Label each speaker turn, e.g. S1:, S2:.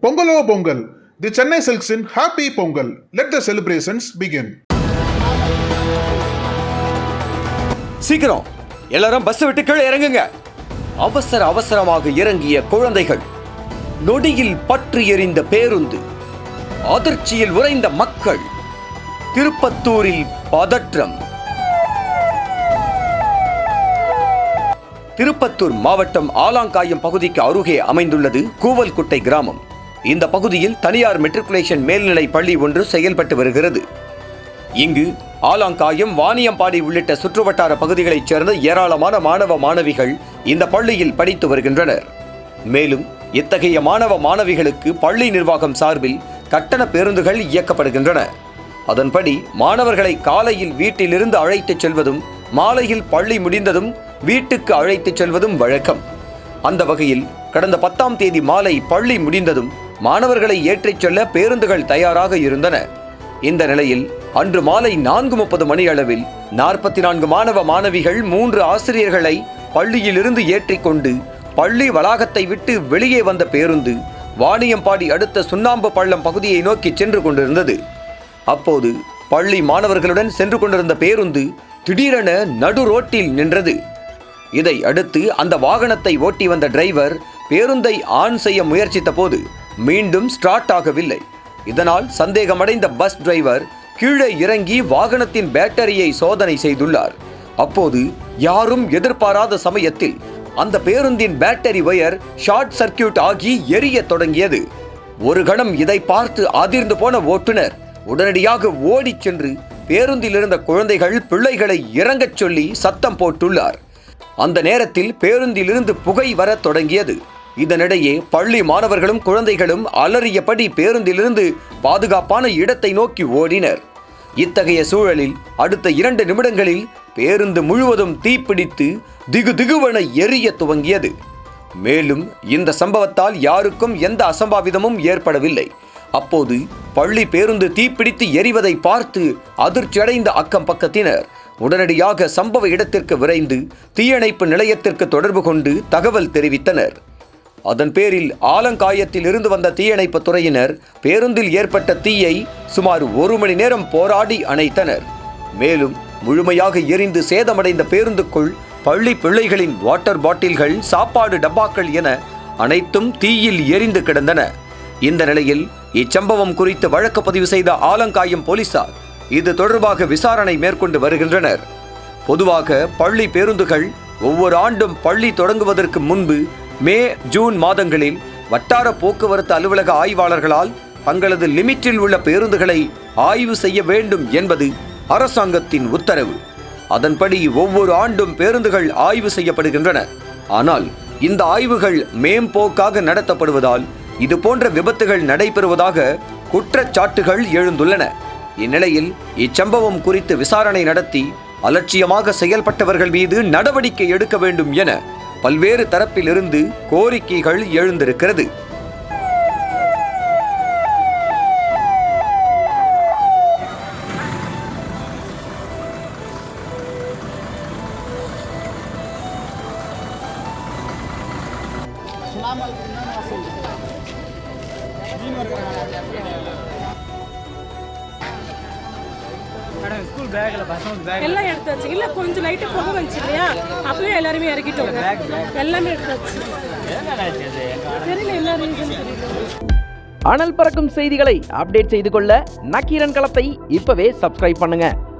S1: பொங்கலோ Pongal. The Chennai Silks happy Pongal. Let the celebrations begin
S2: சீக்கிரம். எல்லாரும் bus விட்டு கீழே இறங்குங்க. அவசர அவசரமாக இறங்கிய குழந்தைகள். நொடியில் பற்றி எறிந்த பேருந்து. அதிர்ச்சியில் உறைந்த மக்கள். திருப்பத்தூரில் பதற்றம். திருப்பத்தூர் மாவட்டம் ஆலாங்காயம் பகுதிக்கு அருகே அமைந்துள்ளது கூவல்குட்டை கிராமம். இந்த பகுதியில் தனியார் மெட்ரிகுலேஷன் மேல்நிலை பள்ளி ஒன்று செயல்பட்டு வருகிறது. இங்கு ஆலாங்காயம் வாணியம்பாடி உள்ளிட்ட சுற்றுவட்டார பகுதிகளைச் சேர்ந்த ஏராளமான மாணவ மாணவிகள் இந்த பள்ளியில் படித்து வருகின்றனர். மேலும் இத்தகைய மாணவ மாணவிகளுக்கு பள்ளி நிர்வாகம் சார்பில் கட்டண பேருந்துகள் இயக்கப்படுகின்றன. அதன்படி மாணவர்களை காலையில் வீட்டிலிருந்து அழைத்துச் செல்வதும் மாலையில் பள்ளி முடிந்ததும் வீட்டுக்கு அழைத்துச் செல்வதும் வழக்கம். அந்த வகையில் கடந்த பத்தாம் தேதி மாலை பள்ளி முடிந்ததும் மாணவர்களை ஏற்றிச் செல்ல பேருந்துகள் தயாராக இருந்தன. இந்த நிலையில் அன்று மாலை நான்கு முப்பது மணி அளவில் நாற்பத்தி நான்கு மாணவ மாணவிகள் மூன்று ஆசிரியர்களை பள்ளியிலிருந்து ஏற்றிக்கொண்டு பள்ளி வளாகத்தை விட்டு வெளியே வந்த பேருந்து வாணியம்பாடி அடுத்த சுண்ணாம்பு பள்ளம் பகுதியை நோக்கி சென்று கொண்டிருந்தது. அப்போது பள்ளி மாணவர்களுடன் சென்று கொண்டிருந்த பேருந்து திடீரென நடு ரோட்டில் நின்றது. இதை அடுத்து அந்த வாகனத்தை ஓட்டி வந்த டிரைவர் பேருந்தை ஆன் செய்ய முயற்சித்த போது மீண்டும் ஸ்டார்ட் ஆகவில்லை. இதனால் சந்தேகமடைந்த பஸ் டிரைவர் கீழே இறங்கி வாகனத்தின் பேட்டரியை சோதனை செய்துள்ளார். அப்போது யாரும் எதிர்பாராத சமயத்தில் அந்த பேருந்தின் பேட்டரி ஒயர் ஷார்ட் சர்க்கியூட் ஆகி எரியத் தொடங்கியது. ஒரு கணம் இதை பார்த்து அதிர்ந்து போன ஓட்டுநர் உடனடியாக ஓடிச் சென்று பேருந்தில் இருந்த குழந்தைகள் பிள்ளைகளை இறங்கச் சொல்லி சத்தம் போட்டுள்ளார். அந்த நேரத்தில் பேருந்திலிருந்து புகை வரத் தொடங்கியது. இதனிடையே பள்ளி மாணவர்களும் குழந்தைகளும் அலறியபடி பேருந்திலிருந்து பாதுகாப்பான இடத்தை நோக்கி ஓடினர். இத்தகைய சூழலில் அடுத்த இரண்டு நிமிடங்களில் பேருந்து முழுவதும் தீப்பிடித்து திகு திகுவென எரிய துவங்கியது. மேலும் இந்த சம்பவத்தால் யாருக்கும் எந்த அசம்பாவிதமும் ஏற்படவில்லை. அப்போது பள்ளி பேருந்து தீப்பிடித்து எரிவதை பார்த்து அதிர்ச்சியடைந்த அக்கம் பக்கத்தினர் உடனடியாக சம்பவ இடத்திற்கு விரைந்து தீயணைப்பு நிலையத்திற்கு தொடர்பு கொண்டு தகவல் தெரிவித்தனர். அதன் பேரில் ஆலங்காயத்தில் இருந்து வந்த தீயணைப்பு துறையினர் பேருந்தில் ஏற்பட்ட தீயை சுமார் ஒரு மணி நேரம் போராடி அணைத்தனர். மேலும் முழுமையாக எரிந்து சேதமடைந்த பேருந்துக்குள் பள்ளி பிள்ளைகளின் வாட்டர் பாட்டில்கள் சாப்பாடு டப்பாக்கள் என அனைத்தும் தீயில் எரிந்து கிடந்தன. இந்த நிலையில் இச்சம்பவம் குறித்து வழக்கு பதிவு செய்த ஆலங்காயம் போலீசார் இது தொடர்பாக விசாரணை மேற்கொண்டு வருகின்றனர். பொதுவாக பள்ளி பேருந்துகள் ஒவ்வொரு ஆண்டும் பள்ளி தொடங்குவதற்கு முன்பு மே ஜூன் மாதங்களில் வட்டார போக்குவரத்து அலுவலக ஆய்வாளர்களால் தங்களது லிமிட்டில் உள்ள பேருந்துகளை ஆய்வு செய்ய வேண்டும் என்பது அரசாங்கத்தின் உத்தரவு. அதன்படி ஒவ்வொரு ஆண்டும் பேருந்துகள் ஆய்வு செய்யப்படுகின்றன. ஆனால் இந்த ஆய்வுகள் மேம்போக்காக நடத்தப்படுவதால் இது போன்ற விபத்துகள் நடைபெறுவதாக குற்றச்சாட்டுகள் எழுந்துள்ளன. இந்நிலையில் இச்சம்பவம் குறித்து விசாரணை நடத்தி அலட்சியமாக செயல்பட்டவர்கள் மீது நடவடிக்கை எடுக்க வேண்டும் என பல்வேறு தரப்பிலிருந்து கோரிக்கைகள் எழுந்திருக்கிறது.
S3: மேடம் ஸ்கூல் பேக்கில் பசங்க பேக்
S4: எல்லாம் எடுத்தாச்சு இல்ல கொஞ்சம் லைட்டா புகை வந்துச்சு இல்லையா அப்பவே எல்லாருமே இறக்கிட்டோம் எல்லாமே எடுத்தாச்சு தெரியல என்ன ரீசன்
S5: அனல் பறக்கும் செய்திகளை அப்டேட் செய்து கொள்ள நக்கீரன் களத்தை இப்பவே சப்ஸ்கிரைப் பண்ணுங்க.